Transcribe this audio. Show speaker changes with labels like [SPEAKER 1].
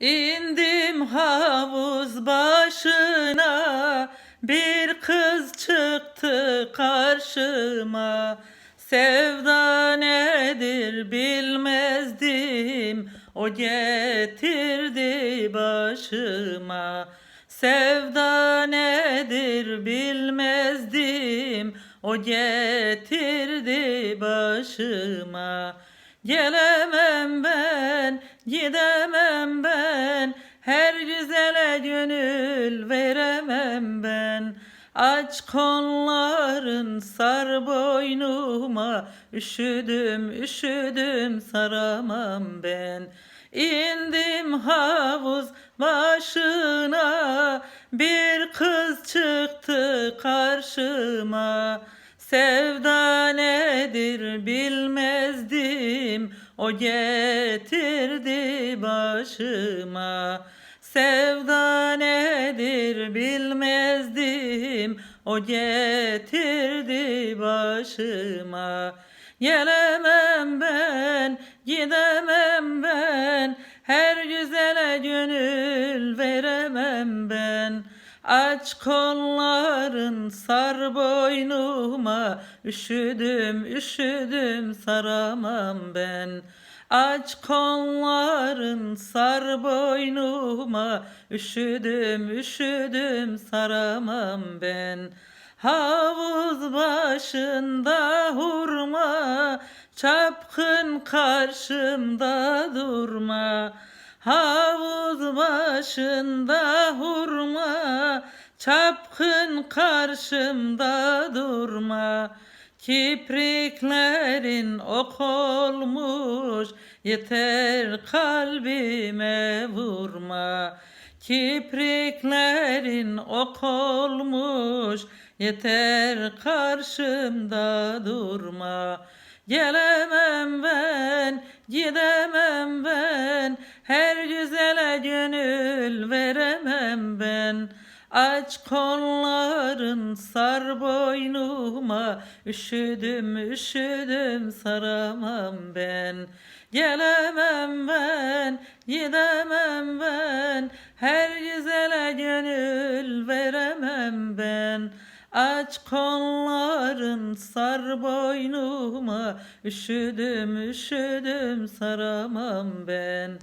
[SPEAKER 1] İndim havuz başına bir kız çıktı karşıma. Sevda nedir bilmezdim o getirdi başıma. Sevda nedir bilmezdim o getirdi başıma. Gelemem ben, gidemem ben, her güzele gönül veremem ben. Aç kolların sar boynuma, üşüdüm üşüdüm saramam ben. İndim havuz başına, bir kız çıktı karşıma. Sevda nedir bilmezdim o getirdi başıma. Sevda nedir bilmezdim. O getirdi başıma. Gelemem ben gidemem ben. Her güzele gönül veremem ben Aç kolların sar boynuma. Üşüdüm üşüdüm saramam ben. Aç kolların sar boynuma. Üşüdüm üşüdüm saramam ben. Havuz başında hurma. Çapkın karşımda durma. Havuz başında hurma Çapkın karşımda durma. Kipriklerin ok olmuş. Yeter kalbime vurma. Kipriklerin ok olmuş. Yeter karşımda durma. Gelemem ben, gidemem ben, her güzele gönül ben. Aç kolların sar boynuma, üşüdüm üşüdüm saramam ben. Gelemem ben, gidemem ben, her güzele gönül veremem ben. Aç kolların sar boynuma Üşüdüm üşüdüm saramam ben